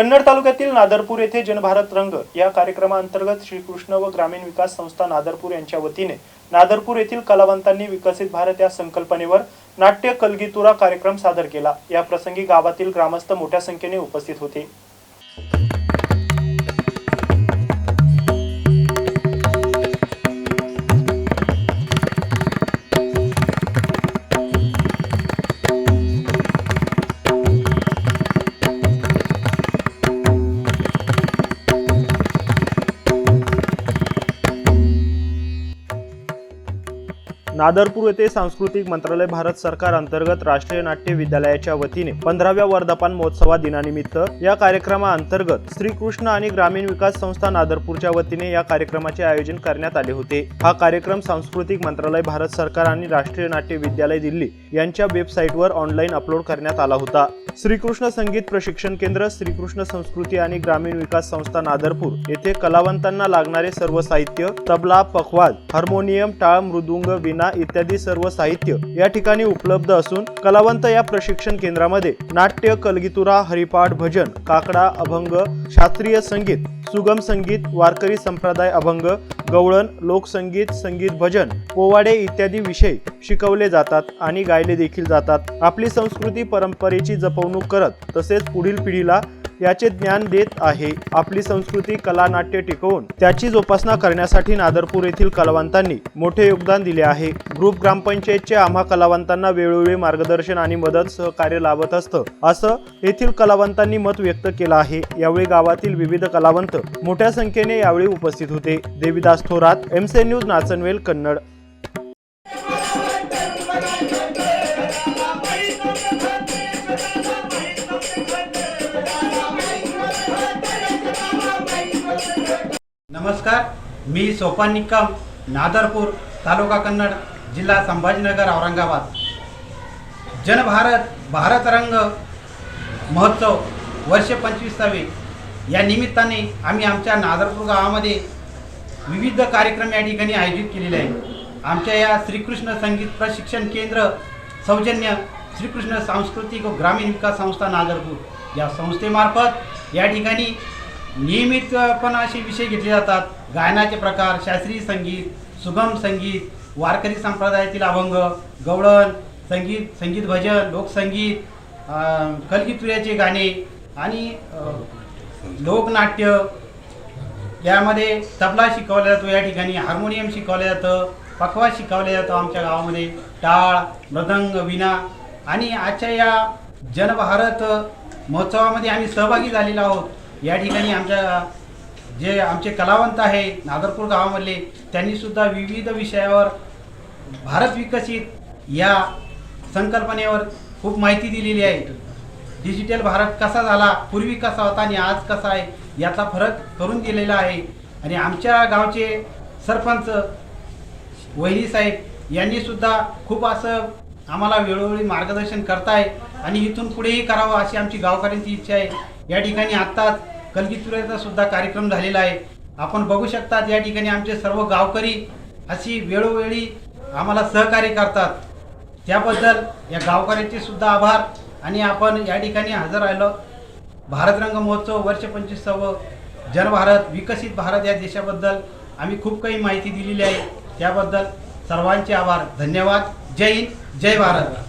कन्नड तालुक्यातील नादरपूर येथे जनभारत रंग या कार्यक्रमाअंतर्गत श्रीकृष्ण व ग्रामीण विकास संस्था नादरपूर यांच्या वतीने नादरपूर येथील कलावंतांनी विकसित भारत या संकल्पनेवर नाट्य कलगीतुरा कार्यक्रम सादर केला. या प्रसंगी गावातील ग्रामस्थ मोठ्या संख्येने उपस्थित होते. नादरपूर येथे सांस्कृतिक मंत्रालय भारत सरकार अंतर्गत राष्ट्रीय नाट्य विद्यालयाच्या वतीने पंधराव्या वर्धापान महोत्सवा दिनानिमित्त या कार्यक्रमाअंतर्गत श्रीकृष्ण आणि ग्रामीण विकास संस्था नादरपूरच्या वतीने या कार्यक्रमाचे आयोजन करण्यात आले होते. हा कार्यक्रम सांस्कृतिक मंत्रालय भारत सरकार आणि राष्ट्रीय नाट्य विद्यालय दिल्ली यांच्या वेबसाईटवर ऑनलाईन अपलोड करण्यात आला होता. श्रीकृष्ण संगीत प्रशिक्षण केंद्र श्रीकृष्ण संस्कृती आणि ग्रामीण विकास संस्था नादरपूर येथे कलावंतांना लागणारे सर्व साहित्य तबला पखवाज हार्मोनियम टाळ मृदुंग वीणा इत्यादी सर्व साहित्य या ठिकाणी उपलब्ध असून कलावंत या प्रशिक्षण केंद्रामध्ये नाट्य कलगीतुरा हरिपाठ भजन काकडा अभंग शास्त्रीय संगीत सुगम संगीत वारकरी संप्रदाय अभंग गवळण लोकसंगीत संगीत भजन पोवाडे इत्यादी विषय शिकवले जातात आणि गायले देखील जातात. आपली संस्कृती परंपरेची जपवणूक करत तसेच पुढील पिढीला याचे ज्ञान देत आहे. आपली संस्कृती कला नाट्य टिकवून त्याची जोपासना करण्यासाठी नादरपूर येथील कलावंतांनी मोठे योगदान दिले आहे. ग्रुप ग्रामपंचायतचे आम्हा कलावंतांना वेळोवेळी मार्गदर्शन आणि मदत सहकार्य लाभत असतं असं येथील कलावंतांनी मत व्यक्त केलं आहे. यावेळी गावातील विविध कलावंत मोठ्या संख्येने यावेळी उपस्थित होते. देवीदास थोरात एमसे न्यूज नाचनवेल कन्नड. नमस्कार. मी सोपान निकम नादरपूर तालुका कन्नड जिल्हा संभाजीनगर औरंगाबाद. जनभारत भारत रंग महोत्सव वर्ष पंचवीसावे. या निमित्ताने आम्ही आमच्या नादरपूर गावामध्ये विविध कार्यक्रम या ठिकाणी आयोजित केलेले आहे आमच्या या श्रीकृष्ण संगीत प्रशिक्षण केंद्र सौजन्य श्रीकृष्ण सांस्कृतिक व ग्रामीण विकास संस्था नादरपूर या संस्थेमार्फत या ठिकाणी नियमितपणे असे विषय घेतले जातात. गायनाचे प्रकार शास्त्रीय संगीत सुगम संगीत वारकरी संप्रदायातील अभंग गवळण संगीत संगीत भजन लोकसंगीत कलगीतुऱ्याचे गाणे आणि लोकनाट्य. यामध्ये तबला शिकवला जातो या ठिकाणी हार्मोनियम शिकवलं जातं पखवा शिकवलं जातं आमच्या गावामध्ये. टाळ मृदंग विना आणि आजच्या या जनभारत महोत्सवामध्ये आम्ही सहभागी झालेलो आहोत. या ठिकाणी आमच्या जे आमचे कलावंत आहे नागरपूर गावामधले त्यांनीसुद्धा विविध विषयावर भारत विकसित या संकल्पनेवर खूप माहिती दिलेली आहे. डिजिटल भारत कसा झाला पूर्वी कसा होता आणि आज कसा आहे याचा फरक करून दिलेला आहे. आणि आमच्या गावचे सरपंच वहिनी साहेब यांनीसुद्धा खूप असं आम्हाला वेळोवेळी मार्गदर्शन करताय आणि इथून पुढेही करावं अशी आमची गावकऱ्यांची इच्छा आहे. या ठिकाणी आत्ताच कलगीतुऱ्याचा सुद्धा कार्यक्रम झालेला आहे. आपण बघू शकतात या ठिकाणी आमचे सर्व गावकरी अशी वेळोवेळी आम्हाला सहकार्य करतात. त्याबद्दल या गावकऱ्यांचे सुद्धा आभार आणि आपण या ठिकाणी हजर राहिलो. भारतरंग महोत्सव वर्ष पंचवीसावं जनभारत विकसित भारत या देशाबद्दल आम्ही खूप काही माहिती दिलेली आहे. त्याबद्दल सर्वांचे आभार. धन्यवाद. जय हिंद. जय भारत.